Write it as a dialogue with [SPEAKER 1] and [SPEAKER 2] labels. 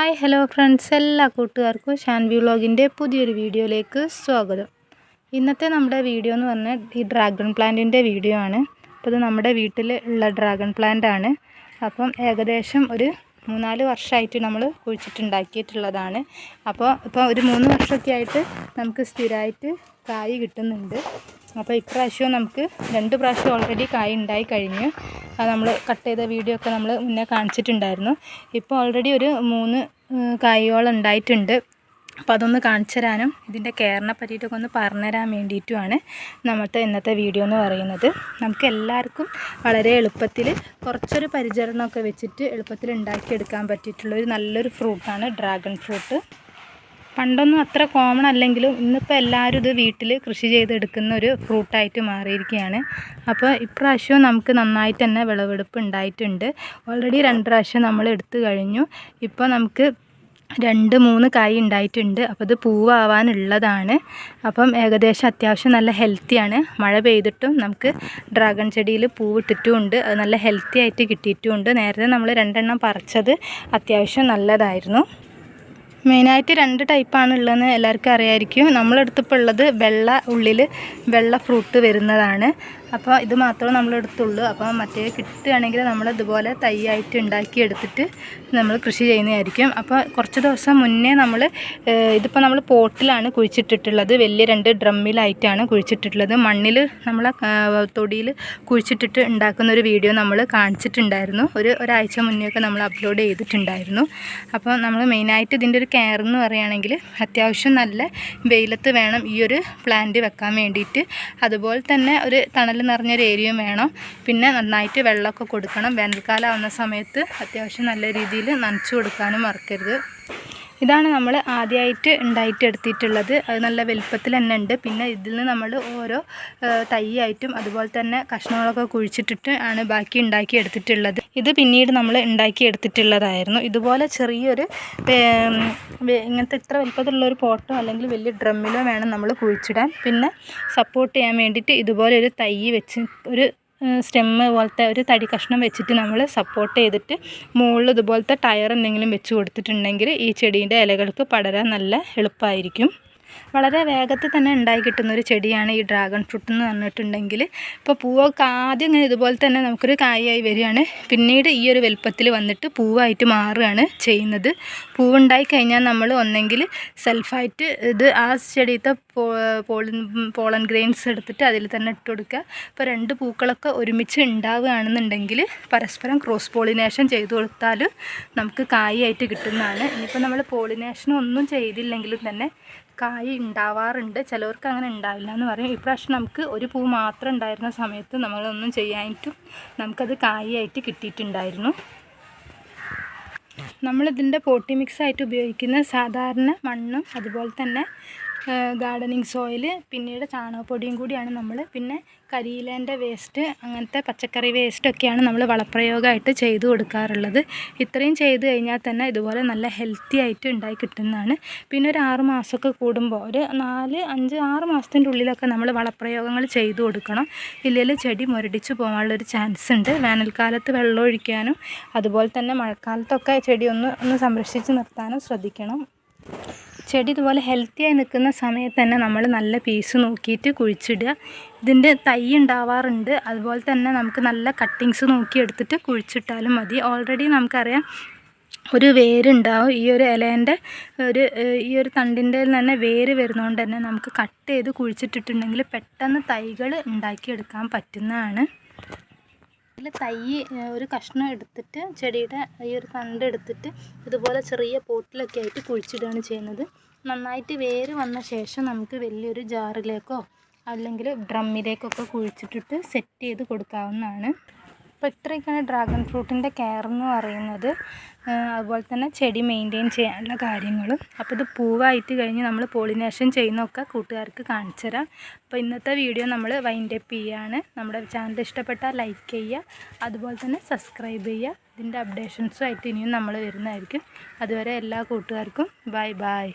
[SPEAKER 1] Hi hello friends. എല്ലാ കൂട്ടുകാർക്കും ഷാൻവി വ്ളോഗിന്റെ പുതിയൊരു വീഡിയോയിലേക്ക് സ്വാഗതം. ഇന്നത്തെ നമ്മുടെ വീഡിയോ എന്ന് പറഞ്ഞാൽ ഈ ഡ്രാഗൺ പ്ലാന്റിന്റെ വീഡിയോ ആണ്. അപ്പോൾ ഇത് നമ്മുടെ വീട്ടിൽ ഉള്ള ഡ്രാഗൺ പ്ലാന്റ് ആണ്. അപ്പം ഏകദേശം ഒരു മൂന്നാൽ വർഷമായിട്ട് നമ്മൾ കുഴിച്ചിട്ടുണ്ടാക്കിയിട്ടുള്ളതാണ്. അപ്പോൾ ഇപ്പോൾ ഒരു മൂന്ന് വർഷമൊക്കെ ആയിട്ട് നമുക്ക് സ്ഥിരമായിട്ട് കായ് കിട്ടുന്നുണ്ട്. അപ്പോൾ ഇപ്രാവശ്യവും നമുക്ക് രണ്ട് പ്രാവശ്യം ഓൾറെഡി കായ് ഉണ്ടായി കഴിഞ്ഞു. നമ്മൾ കട്ട് ചെയ്ത വീഡിയോ ഒക്കെ നമ്മൾ മുന്നേ കാണിച്ചിട്ടുണ്ടായിരുന്നു. ഇപ്പോൾ ഓൾറെഡി ഒരു മൂന്ന് കായോളം ഉണ്ടായിട്ടുണ്ട്. അപ്പോൾ അതൊന്ന് കാണിച്ചു തരാനും ഇതിന്റെ കെയറിനെ പറ്റിയിട്ടൊക്കെ ഒന്ന് പറഞ്ഞു തരാൻ വേണ്ടിയിട്ടുമാണ് നമ്മളുടെ ഇന്നത്തെ വീഡിയോ എന്ന് പറയുന്നത്. നമുക്ക് എല്ലാവർക്കും വളരെ എളുപ്പത്തിൽ കുറച്ചൊരു പരിചരണമൊക്കെ വെച്ചിട്ട് എളുപ്പത്തിൽ ഉണ്ടാക്കിയെടുക്കാൻ പറ്റിയിട്ടുള്ള ഒരു നല്ലൊരു ഫ്രൂട്ടാണ് ഡ്രാഗൺ ഫ്രൂട്ട് പണ്ടൊന്നും അത്ര കോമൺ അല്ലെങ്കിലും ഇന്നിപ്പോൾ എല്ലാവരും ഇത് വീട്ടിൽ കൃഷി ചെയ്തെടുക്കുന്ന ഒരു ഫ്രൂട്ടായിട്ട് മാറിയിരിക്കുകയാണ് അപ്പോൾ ഇപ്രാവശ്യവും നമുക്ക് നന്നായിട്ട് തന്നെ വിളവെടുപ്പ് ഉണ്ടായിട്ടുണ്ട്. ഓൾറെഡി രണ്ട് പ്രാവശ്യം നമ്മൾ എടുത്തു കഴിഞ്ഞു. ഇപ്പോൾ നമുക്ക് രണ്ട് മൂന്ന് കായ് ഉണ്ടായിട്ടുണ്ട്. അപ്പോൾ ഇത് പൂവാവാനുള്ളതാണ്. അപ്പം ഏകദേശം അത്യാവശ്യം നല്ല ഹെൽത്തിയാണ് മഴ പെയ്തിട്ടും നമുക്ക് ഡ്രാഗൺ ചെടിയിൽ പൂവിട്ടിട്ടുമുണ്ട് അത് നല്ല ഹെൽത്തി ആയിട്ട് കിട്ടിയിട്ടുമുണ്ട് നേരത്തെ നമ്മൾ രണ്ടെണ്ണം പറിച്ചത് അത്യാവശ്യം നല്ലതായിരുന്നു. മെയിനായിട്ട് രണ്ട് ടൈപ്പാണ് ഉള്ളതെന്ന് എല്ലാവർക്കും അറിയാമായിരിക്കും നമ്മളെടുത്തിപ്പോൾ ഉള്ളത് വെള്ള ഉള്ളിൽ വെള്ള ഫ്രൂട്ട് വരുന്നതാണ്. അപ്പോൾ ഇത് മാത്രമേ നമ്മൾ എടുത്തുള്ളൂ. അപ്പോൾ മറ്റേ കിട്ടുകയാണെങ്കിൽ നമ്മൾ ഇതുപോലെ തൈയായിട്ട് ഉണ്ടാക്കി എടുത്തിട്ട് നമ്മൾ കൃഷി ചെയ്യുന്നതായിരിക്കും. അപ്പോൾ കുറച്ച് ദിവസം മുന്നേ നമ്മൾ ഇതിപ്പോൾ നമ്മൾ പോട്ടിലാണ് കുഴിച്ചിട്ടിട്ടുള്ളത്. വലിയ രണ്ട് ഡ്രമ്മിലായിട്ടാണ് കുഴിച്ചിട്ടിട്ടുള്ളത്. മണ്ണിൽ നമ്മൾ തൊടിയിൽ കുഴിച്ചിട്ടിട്ട് ഉണ്ടാക്കുന്ന ഒരു വീഡിയോ നമ്മൾ കാണിച്ചിട്ടുണ്ടായിരുന്നു. ഒരു ഒരാഴ്ച മുന്നേയൊക്കെ നമ്മൾ അപ്ലോഡ് ചെയ്തിട്ടുണ്ടായിരുന്നു. അപ്പോൾ നമ്മൾ മെയിനായിട്ട് ഇതിന്റെ ഒരു കെയർ എന്ന് പറയുകയാണെങ്കിൽ അത്യാവശ്യം നല്ല വെയിലത്ത് വേണം ഈ ഒരു പ്ലാന്റ് വെക്കാൻ വേണ്ടിയിട്ട്. അതുപോലെ തന്നെ ഒരു തണൽ നിറഞ്ഞൊരു ഏരിയയും വേണം. പിന്നെ നന്നായിട്ട് വെള്ളമൊക്കെ കൊടുക്കണം. വേനൽക്കാലം ആവുന്ന സമയത്ത് അത്യാവശ്യം നല്ല രീതിയിൽ നനച്ചു കൊടുക്കാനും മറക്കരുത്. ഇതാണ് നമ്മൾ ആദ്യമായിട്ട് ഉണ്ടായിട്ട് എടുത്തിട്ടുള്ളത് അത് നല്ല വലുപ്പത്തിൽ തന്നെ ഉണ്ട്. പിന്നെ ഇതിൽ നിന്ന് നമ്മൾ ഓരോ തൈയായിട്ടും അതുപോലെ തന്നെ കഷ്ണങ്ങളൊക്കെ കുഴിച്ചിട്ടിട്ട് ആണ് ബാക്കി ഉണ്ടാക്കി എടുത്തിട്ടുള്ളത് ഇത് പിന്നീട് നമ്മൾ ഉണ്ടാക്കി എടുത്തിട്ടുള്ളതായിരുന്നു ഇതുപോലെ ചെറിയൊരു ഇങ്ങനത്തെ ഇത്ര വലുപ്പത്തിലുള്ള ഒരു പോട്ടോ അല്ലെങ്കിൽ വലിയ ഡ്രമ്മിലോ വേണം നമ്മൾ കുഴിച്ചിടാൻ. പിന്നെ സപ്പോർട്ട് ചെയ്യാൻ വേണ്ടിയിട്ട് ഇതുപോലെ ഒരു തൈ വെച്ച് ഒരു സ്റ്റെമ്മ് പോലത്തെ ഒരു തടി കഷ്ണം വെച്ചിട്ട് നമ്മൾ സപ്പോർട്ട് ചെയ്തിട്ട് മുകളിൽ ഇതുപോലത്തെ ടയർ എന്തെങ്കിലും വെച്ച് കൊടുത്തിട്ടുണ്ടെങ്കിൽ ഈ ചെടീന്റെ ഇലകൾക്ക് പടരാൻ നല്ല എളുപ്പമായിരിക്കും വളരെ വേഗത്തിൽ തന്നെ ഉണ്ടായി കിട്ടുന്ന ഒരു ചെടിയാണ് ഈ ഡ്രാഗൺ ഫ്രൂട്ട് എന്ന് പറഞ്ഞിട്ടുണ്ടെങ്കിൽ. ഇപ്പോൾ പൂവൊക്കെ ആദ്യം ഇങ്ങനെ ഇതുപോലെ തന്നെ നമുക്കൊരു കായായി വരികയാണ്. പിന്നീട് ഈ ഒരു വലുപ്പത്തിൽ വന്നിട്ട് പൂവായിട്ട് മാറുകയാണ് ചെയ്യുന്നത്. പൂവുണ്ടായി കഴിഞ്ഞാൽ നമ്മൾ ഒന്നെങ്കിൽ സെൽഫായിട്ട് ഇത് ആ ചെടിയത്തെ പോളിൻ പോളൻ ഗ്രെയിൻസ് എടുത്തിട്ട് അതിൽ തന്നെ ഇട്ട് കൊടുക്കുക. ഇപ്പോൾ രണ്ട് പൂക്കളൊക്കെ ഒരുമിച്ച് ഉണ്ടാവുകയാണെന്നുണ്ടെങ്കിൽ പരസ്പരം ക്രോസ് പോളിനേഷൻ ചെയ്ത് കൊടുത്താൽ നമുക്ക് കായായിട്ട് കിട്ടുന്നതാണ്. ഇനിയിപ്പോൾ നമ്മൾ പോളിനേഷൻ ഒന്നും ചെയ്തില്ലെങ്കിലും തന്നെ കായ് ഉണ്ടാവാറുണ്ട്. ചിലവർക്ക് അങ്ങനെ ഉണ്ടാവില്ല എന്ന് പറയും. ഇപ്രാവശ്യം നമുക്ക് ഒരു പൂ മാത്രം ഉണ്ടായിരുന്ന സമയത്ത് നമ്മളൊന്നും ചെയ്യാനായിട്ടും നമുക്കത് കായായിട്ട് കിട്ടിയിട്ടുണ്ടായിരുന്നു. നമ്മളിതിന്റെ പോട്ടി മിക്സായിട്ട് ഉപയോഗിക്കുന്ന സാധാരണ മണ്ണും അതുപോലെ തന്നെ ഗാർഡനിങ് സോയിൽ പിന്നീട് ചാണകപ്പൊടിയും കൂടിയാണ് നമ്മൾ പിന്നെ കരിയിലേന്റെ വേസ്റ്റ് അങ്ങനത്തെ പച്ചക്കറി വേസ്റ്റൊക്കെയാണ് നമ്മൾ വളപ്രയോഗമായിട്ട് ചെയ്തു കൊടുക്കാറുള്ളത്. ഇത്രയും ചെയ്ത് കഴിഞ്ഞാൽ തന്നെ ഇതുപോലെ നല്ല ഹെൽത്തി ആയിട്ട് ഉണ്ടായി കിട്ടുന്നതാണ്. പിന്നെ ഒരു ആറ് മാസമൊക്കെ കൂടുമ്പോൾ ഒരു നാല് അഞ്ച് ആറ് മാസത്തിന്റെ ഉള്ളിലൊക്കെ നമ്മൾ വളപ്രയോഗങ്ങൾ ചെയ്തു കൊടുക്കണം. ഇല്ലെങ്കിൽ ചെടി മുരടിച്ച് പോകാനുള്ളൊരു ചാൻസ് ഉണ്ട്. വേനൽക്കാലത്ത് വെള്ളം ഒഴിക്കാനും അതുപോലെ തന്നെ മഴക്കാലത്തൊക്കെ ചെടി ഒന്ന് ഒന്ന് സംരക്ഷിച്ച് നിർത്താനും ശ്രദ്ധിക്കണം. ചെടി ഇതുപോലെ ഹെൽത്തിയായി നിൽക്കുന്ന സമയത്ത് തന്നെ നമ്മൾ നല്ല പീസ് നോക്കിയിട്ട് കുഴിച്ചിടുക. ഇതിന്റെ തൈ ഉണ്ടാവാറുണ്ട്. അതുപോലെ തന്നെ നമുക്ക് നല്ല കട്ടിങ്സ് നോക്കി എടുത്തിട്ട് കുഴിച്ചിട്ടാലും മതി. ഓൾറെഡി നമുക്കറിയാം ഒരു വേരുണ്ടാവും. ഈ ഒരു ഇലേന്റെ ഒരു ഈ ഒരു തണ്ടിന്റെ തന്നെ വേര് വരുന്നതുകൊണ്ട് തന്നെ നമുക്ക് കട്ട് ചെയ്ത് കുഴിച്ചിട്ടിട്ടുണ്ടെങ്കിൽ പെട്ടെന്ന് തൈകൾ ഉണ്ടാക്കിയെടുക്കാൻ പറ്റുന്നതാണ്. ഇതിൽ തൈ ഒരു കഷ്ണം എടുത്തിട്ട് ചെടിയുടെ ഈ ഒരു തണ്ട് എടുത്തിട്ട് ഇതുപോലെ ചെറിയ പോട്ടിലൊക്കെ ആയിട്ട് കുഴിച്ചിടുകയാണ് ചെയ്യുന്നത്. നന്നായിട്ട് വേര് വന്ന ശേഷം നമുക്ക് വലിയൊരു ജാറിലേക്കോ അല്ലെങ്കിൽ ഡ്രമ്മിലേക്കൊക്കെ കുഴിച്ചിട്ടിട്ട് സെറ്റ് ചെയ്ത് കൊടുക്കാവുന്നതാണ്. അപ്പോൾ ഇത്രയൊക്കെയാണ് ഡ്രാഗൺ ഫ്രൂട്ടിന്റെ കെയർ എന്ന് പറയുന്നത്. അതുപോലെ തന്നെ ചെടി മെയിന്റെയിൻ ചെയ്യാനുള്ള കാര്യങ്ങളും. അപ്പോൾ ഇത് പൂവായിട്ട് കഴിഞ്ഞ് നമ്മൾ പോളിനേഷൻ ചെയ്യുന്നതൊക്കെ കൂട്ടുകാർക്ക് കാണിച്ചു തരാം. അപ്പോൾ ഇന്നത്തെ വീഡിയോ നമ്മൾ വൈൻഡപ്പ് ചെയ്യുകയാണ് നമ്മുടെ ചാനൽ ഇഷ്ടപ്പെട്ടാൽ ലൈക്ക് ചെയ്യുക. അതുപോലെ തന്നെ സബ്സ്ക്രൈബ് ചെയ്യുക. ഇതിന്റെ അപ്ഡേഷൻസുമായിട്ട് ഇനിയും നമ്മൾ വരുന്നതായിരിക്കും. അതുവരെ എല്ലാ കൂട്ടുകാർക്കും ബൈ ബൈ